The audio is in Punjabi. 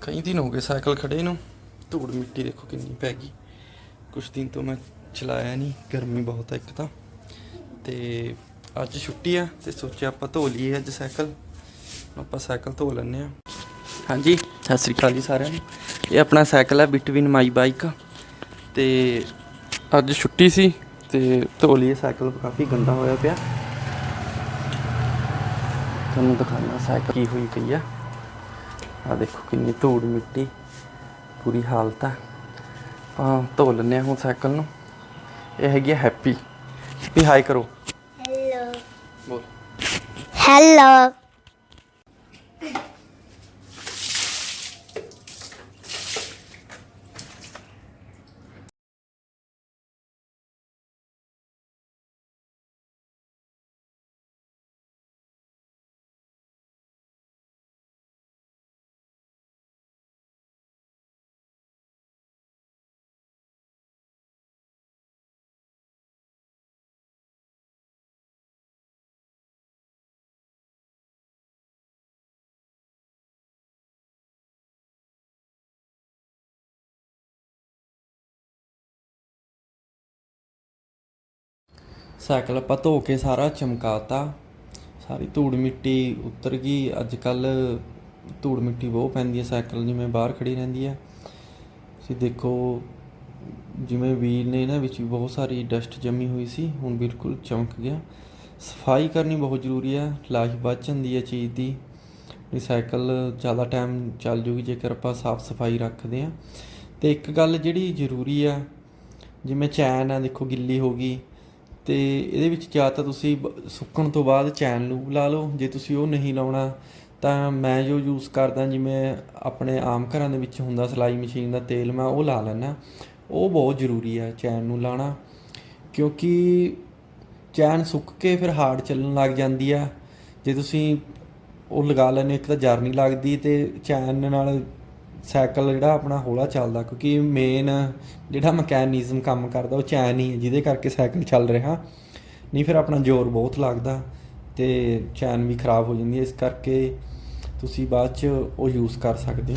ਕਈ ਦਿਨ ਹੋ ਗਏ ਸਾਈਕਲ ਖੜੇ ਨੂੰ। ਧੂੜ ਮਿੱਟੀ ਦੇਖੋ ਕਿੰਨੀ ਪੈ ਗਈ। ਕੁਛ ਦਿਨ ਤੋਂ ਮੈਂ ਚਲਾਇਆ ਨਹੀਂ ਗਰਮੀ ਬਹੁਤ ਹੈ ਇੱਕ ਤਾਂ। ਤੇ ਅੱਜ ਛੁੱਟੀ ਆ ਤੇ ਸੋਚਿਆ ਆਪਾਂ ਧੋ ਲਈਏ ਅੱਜ ਸਾਈਕਲ। ਆਪਾਂ ਸਾਈਕਲ ਧੋ ਲੈਂਦੇ ਆ। ਹਾਂਜੀ, ਸਤਿ ਸ੍ਰੀ ਅਕਾਲ ਜੀ ਸਾਰਿਆਂ ਨੂੰ। ਇਹ ਆਪਣਾ ਸਾਈਕਲ ਹੈ ਬਿਟਵੀਨ ਮਾਈ ਬਾਈਕ। ਤੇ ਅੱਜ ਛੁੱਟੀ ਸੀ ਤੇ ਧੋ ਲਈਏ ਸਾਈਕਲ, ਕਾਫੀ ਗੰਦਾ ਹੋਇਆ ਪਿਆ। ਤੁਹਾਨੂੰ ਦਿਖਾਉਣਾ ਸਾਈਕਲ ਕੀ ਹੋਈ ਪਈ ਆ। ਆ ਦੇਖੋ ਕਿੰਨੀ ਧੂੜ ਮਿੱਟੀ ਪੂਰੀ ਹਾਲਤ ਆ। ਆ ਧੋ ਲੈਂਦੇ ਹਾਂ ਹੁਣ ਸਾਈਕਲ ਨੂੰ। ਇਹ ਹੈਗੀ ਆ ਹੈਪੀ। ਵੀ ਹਾਈ ਕਰੋ। Hello. ਬੋਲ। Hello. ਸਾਈਕਲ ਆਪਾਂ ਧੋ ਕੇ ਸਾਰਾ ਚਮਕਾਤਾ। ਸਾਰੀ ਧੂੜ ਮਿੱਟੀ ਉਤਰ ਗਈ। ਅੱਜ ਕੱਲ ਧੂੜ ਮਿੱਟੀ ਬਹੁਤ ਪੈਂਦੀ ਹੈ ਸਾਈਕਲ, ਜਿਵੇਂ ਬਾਹਰ ਖੜੀ ਰਹਿੰਦੀ ਹੈ। ਤੁਸੀਂ ਦੇਖੋ, ਜਿਵੇਂ ਵੀਲ ਨੇ ਇਹਨਾਂ ਵਿੱਚ ਵੀ ਬਹੁਤ ਸਾਰੀ ਡਸਟ ਜੰਮੀ ਹੋਈ ਸੀ, ਹੁਣ ਬਿਲਕੁਲ ਚਮਕ ਗਿਆ। ਸਫ਼ਾਈ ਕਰਨੀ ਬਹੁਤ ਜ਼ਰੂਰੀ ਹੈ, ਲਾਸ਼ ਬਚ ਜਾਂਦੀ ਹੈ ਚੀਜ਼ ਦੀ। ਸਾਈਕਲ ਜ਼ਿਆਦਾ ਟਾਈਮ ਚੱਲ ਜੂਗੀ ਜੇਕਰ ਆਪਾਂ ਸਾਫ਼ ਸਫ਼ਾਈ ਰੱਖਦੇ ਹਾਂ। ਤੇ ਇੱਕ ਗੱਲ ਜਿਹੜੀ ਜ਼ਰੂਰੀ ਆ ਜਿਵੇਂ ਚੈਨ ਆ ਦੇਖੋ ਗਿੱਲੀ ਹੋ ਗਈ। ਤੇ ਇਹਦੇ ਵਿੱਚ ਜਾਂ ਤਾਂ ਤੁਸੀਂ ਬ- ਸੁੱਕਣ ਤੋਂ ਬਾਅਦ ਚੈਨ ਲੂਬ ਲਾ ਲਓ, ਜੇ ਤੁਸੀਂ ਉਹ ਨਹੀਂ ਲਾਉਣਾ, ਤਾਂ ਮੈਂ ਜੋ ਯੂਜ਼ ਕਰਦਾ, ਜਿਵੇਂ ਆਪਣੇ ਆਮ ਘਰਾਂ ਦੇ ਵਿੱਚ ਹੁੰਦਾ ਸਿਲਾਈ ਮਸ਼ੀਨ ਦਾ ਤੇਲ, ਮੈਂ ਉਹ ਲਾ ਲੈਣਾ ਉਹ ਬਹੁਤ ਜ਼ਰੂਰੀ ਹੈ ਚੈਨ ਨੂੰ ਲਾਣਾ ਕਿਉਂਕਿ ਚੈਨ ਸੁੱਕ ਕੇ ਫਿਰ ਹਾਰਡ ਚੱਲਣ ਲੱਗ ਜਾਂਦੀ ਆ। ਜੇ ਤੁਸੀਂ ਉਹ ਲਗਾ ਲੈਂਦੇ ਇੱਕ ਤਾਂ ਜਰ ਨਹੀਂ ਲੱਗਦੀ ਤੇ ਚੈਨ ਨਾਲ ਸਾਈਕਲ ਜਿਹੜਾ ਆਪਣਾ ਹੌਲਾ ਚੱਲਦਾ, ਕਿਉਂਕਿ ਮੇਨ ਜਿਹੜਾ ਮਕੈਨਿਜ਼ਮ ਕੰਮ ਕਰਦਾ ਉਹ ਚੈਨ ਹੀ ਹੈ, ਜਿਹਦੇ ਕਰਕੇ ਸਾਈਕਲ ਚੱਲ ਰਿਹਾ। ਨਹੀਂ, ਫਿਰ ਆਪਣਾ ਜ਼ੋਰ ਬਹੁਤ ਲੱਗਦਾ ਤੇ ਚੈਨ ਵੀ ਖਰਾਬ ਹੋ ਜਾਂਦੀ ਹੈ, ਇਸ ਕਰਕੇ ਤੁਸੀਂ ਬਾਅਦ ਚ ਉਹ ਯੂਜ਼ ਕਰ ਸਕਦੇ ਹੋ।